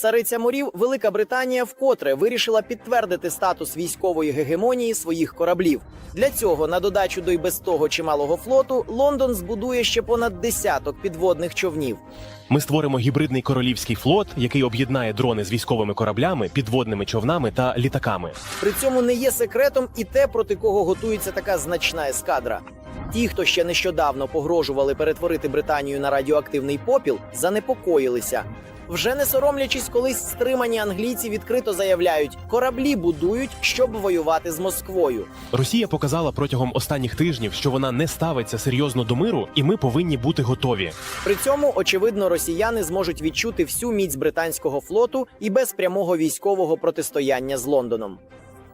Цариця морів Велика Британія вкотре вирішила підтвердити статус військової гегемонії своїх кораблів. Для цього, на додачу до й без того чималого флоту, Лондон збудує ще понад десяток підводних човнів. Ми створимо гібридний королівський флот, який об'єднає дрони з військовими кораблями, підводними човнами та літаками. При цьому не є секретом і те, проти кого готується така значна ескадра. Ті, хто ще нещодавно погрожували перетворити Британію на радіоактивний попіл, занепокоїлися. Вже не соромлячись, колись стримані англійці відкрито заявляють, кораблі будують, щоб воювати з Москвою. Росія показала протягом останніх тижнів, що вона не ставиться серйозно до миру, і ми повинні бути готові. При цьому, очевидно, росіяни зможуть відчути всю міць британського флоту і без прямого військового протистояння з Лондоном.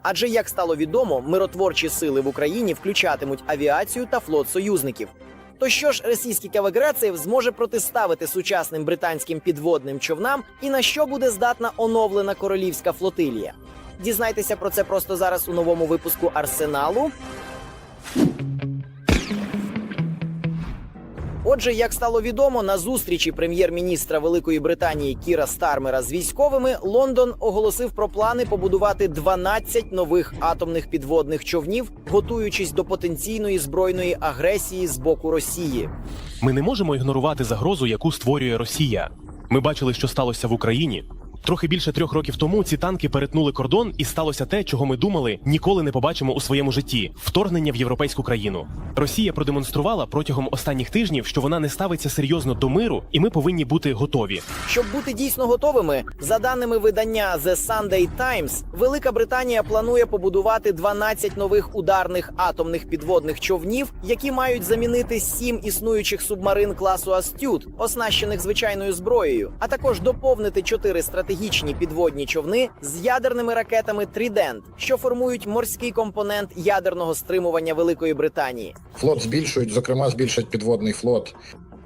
Адже, як стало відомо, миротворчі сили в Україні включатимуть авіацію та флот союзників. То що ж російський Каваграцеєв зможе протиставити сучасним британським підводним човнам і на що буде здатна оновлена королівська флотилія? Дізнайтеся про це просто зараз у новому випуску Арсеналу. Отже, як стало відомо, на зустрічі прем'єр-міністра Великої Британії Кіра Стармера з військовими Лондон оголосив про плани побудувати 12 нових атомних підводних човнів, готуючись до потенційної збройної агресії з боку Росії. Ми не можемо ігнорувати загрозу, яку створює Росія. Ми бачили, що сталося в Україні. Трохи більше трьох років тому ці танки перетнули кордон, і сталося те, чого ми думали ніколи не побачимо у своєму житті вторгнення в європейську країну. Росія продемонструвала протягом останніх тижнів, що вона не ставиться серйозно до миру, і ми повинні бути готові. Щоб бути дійсно готовими, за даними видання The Sunday Times, Велика Британія планує побудувати 12 нових ударних атомних підводних човнів, які мають замінити сім існуючих субмарин класу Астют, оснащених звичайною зброєю, а також доповнити чотири стратегічні підводні човни з ядерними ракетами Трідент, що формують морський компонент ядерного стримування Великої Британії. Флот збільшують, зокрема, збільшать підводний флот.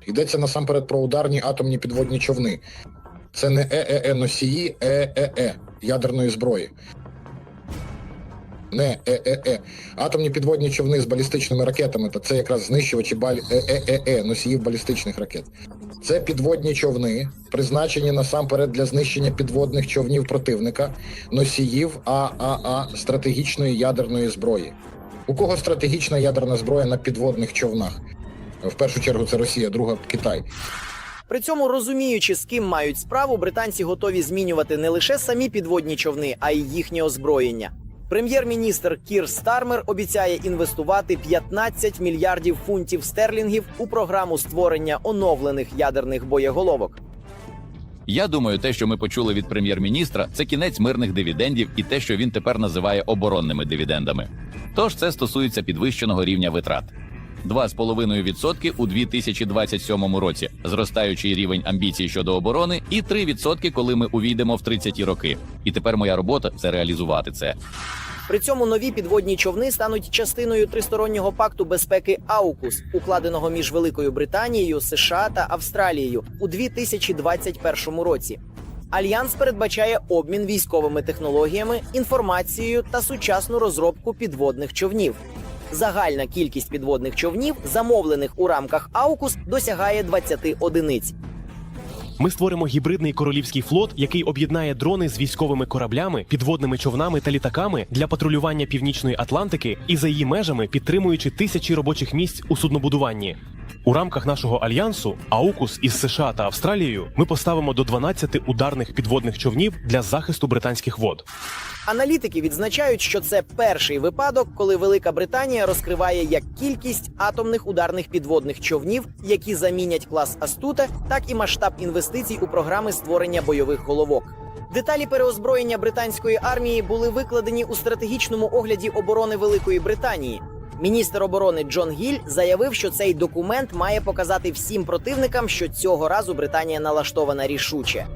Йдеться насамперед про ударні атомні підводні човни. Це не ЕЕ носії ЕЕ ядерної зброї. Не ЕЕ. Атомні підводні човни з балістичними ракетами, та це якраз знищувачі баль... ЕЕ носіїв балістичних ракет. Це підводні човни, призначені насамперед для знищення підводних човнів противника, носіїв ААА стратегічної ядерної зброї. У кого стратегічна ядерна зброя на підводних човнах? В першу чергу це Росія, друга Китай. При цьому розуміючи, з ким мають справу, британці готові змінювати не лише самі підводні човни, а й їхнє озброєння. Прем'єр-міністр Кір Стармер обіцяє інвестувати 15 мільярдів фунтів стерлінгів у програму створення оновлених ядерних боєголовок. Я думаю, те, що ми почули від прем'єр-міністра, це кінець мирних дивідендів і те, що він тепер називає оборонними дивідендами. Тож це стосується підвищеного рівня витрат. 2,5% у 2027 році, зростаючий рівень амбіцій щодо оборони, і 3%, коли ми увійдемо в 30-ті роки. І тепер моя робота це реалізувати це. При цьому нові підводні човни стануть частиною тристороннього пакту безпеки АУКУС, укладеного між Великою Британією, США та Австралією у 2021 році. Альянс передбачає обмін військовими технологіями, інформацією та сучасну розробку підводних човнів. Загальна кількість підводних човнів, замовлених у рамках АУКУС, досягає 20 одиниць. Ми створимо гібридний королівський флот, який об'єднає дрони з військовими кораблями, підводними човнами та літаками для патрулювання північної Атлантики і за її межами підтримуючи тисячі робочих місць у суднобудуванні. У рамках нашого альянсу АУКУС із США та Австралією ми поставимо до 12 ударних підводних човнів для захисту британських вод. Аналітики відзначають, що це перший випадок, коли Велика Британія розкриває як кількість атомних ударних підводних човнів, які замінять клас Астута, так і масштаб інвестицій у програми створення бойових головок. Деталі переозброєння британської армії були викладені у стратегічному огляді оборони Великої Британії. Міністр оборони Джон Гіль заявив, що цей документ має показати всім противникам, що цього разу Британія налаштована рішуче.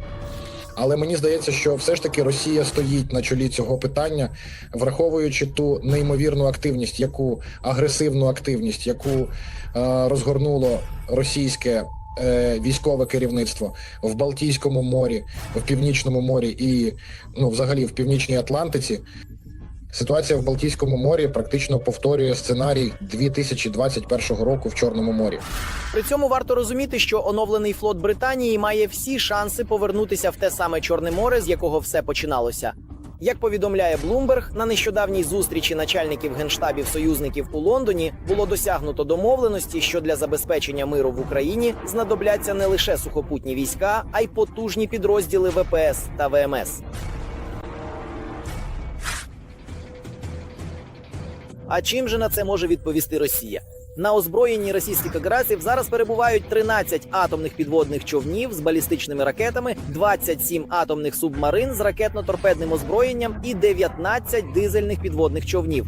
Але мені здається, що все ж таки Росія стоїть на чолі цього питання, враховуючи ту неймовірну активність, яку агресивну активність, яку е, розгорнуло російське е, військове керівництво в Балтійському морі, в Північному морі і ну, взагалі в Північній Атлантиці. Ситуація в Балтійському морі практично повторює сценарій 2021 року в Чорному морі. При цьому варто розуміти, що оновлений флот Британії має всі шанси повернутися в те саме Чорне море, з якого все починалося. Як повідомляє Блумберг, на нещодавній зустрічі начальників генштабів союзників у Лондоні було досягнуто домовленості, що для забезпечення миру в Україні знадобляться не лише сухопутні війська, а й потужні підрозділи ВПС та ВМС. А чим же на це може відповісти Росія? На озброєнні російських агресів зараз перебувають 13 атомних підводних човнів з балістичними ракетами, 27 атомних субмарин з ракетно-торпедним озброєнням і 19 дизельних підводних човнів.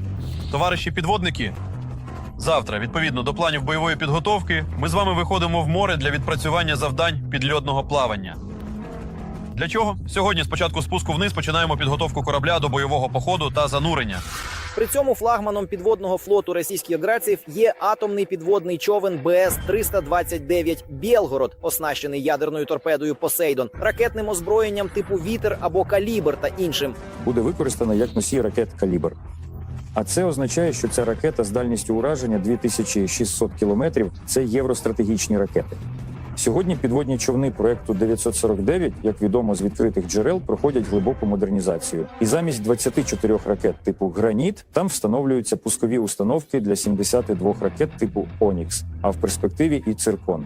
Товариші підводники, завтра, відповідно до планів бойової підготовки, ми з вами виходимо в море для відпрацювання завдань підльотного плавання. Для чого? Сьогодні, спочатку спуску вниз, починаємо підготовку корабля до бойового походу та занурення. При цьому флагманом підводного флоту російських агресів є атомний підводний човен БС 329 Білгород, оснащений ядерною торпедою Посейдон, ракетним озброєнням типу Вітер або Калібр та іншим. буде використана як носій ракет «Калібр». А це означає, що ця ракета з дальністю ураження 2600 кілометрів – це євростратегічні ракети. Сьогодні підводні човни проекту 949, як відомо з відкритих джерел, проходять глибоку модернізацію. І замість 24 ракет типу Граніт там встановлюються пускові установки для 72 ракет типу Онікс, а в перспективі і циркон.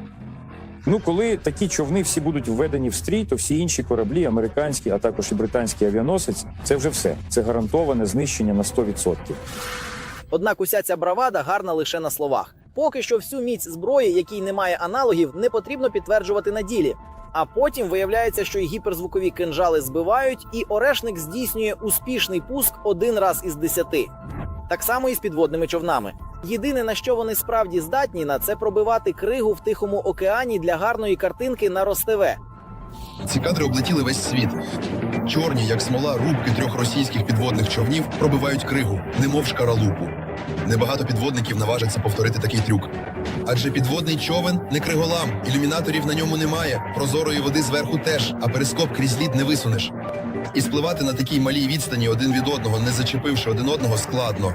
Ну, коли такі човни всі будуть введені в стрій, то всі інші кораблі, американські, а також і британський авіаносець, це вже все. Це гарантоване знищення на 100%. Однак уся ця бравада гарна лише на словах. Поки що всю міць зброї, якій немає аналогів, не потрібно підтверджувати на ділі. А потім виявляється, що й гіперзвукові кинжали збивають, і орешник здійснює успішний пуск один раз із десяти. Так само і з підводними човнами. Єдине на що вони справді здатні на це пробивати кригу в тихому океані для гарної картинки на Ростеве. Ці кадри облетіли весь світ. Чорні, як смола, рубки трьох російських підводних човнів пробивають кригу, немов шкаралупу. Небагато підводників наважаться повторити такий трюк. Адже підводний човен не криголам, ілюмінаторів на ньому немає, прозорої води зверху теж, а перископ крізь лід не висунеш. І спливати на такій малій відстані один від одного, не зачепивши один одного, складно.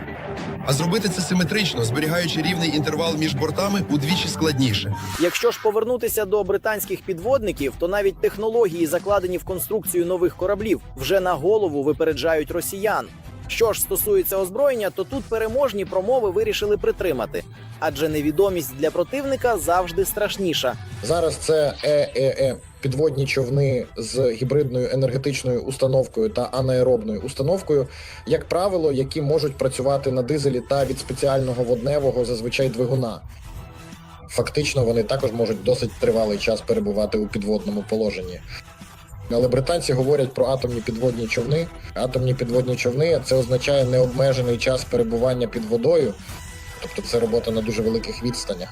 А зробити це симетрично, зберігаючи рівний інтервал між бортами, удвічі складніше. Якщо ж повернутися до британських підводників, то навіть технології, закладені в конструкцію нових кораблів, вже на голову випереджають росіян. Що ж стосується озброєння, то тут переможні промови вирішили притримати, адже невідомість для противника завжди страшніша. Зараз це ЕЕЕ підводні човни з гібридною енергетичною установкою та анаеробною установкою, як правило, які можуть працювати на дизелі та від спеціального водневого зазвичай двигуна. Фактично, вони також можуть досить тривалий час перебувати у підводному положенні. Але британці говорять про атомні підводні човни. Атомні підводні човни це означає необмежений час перебування під водою, тобто це робота на дуже великих відстанях.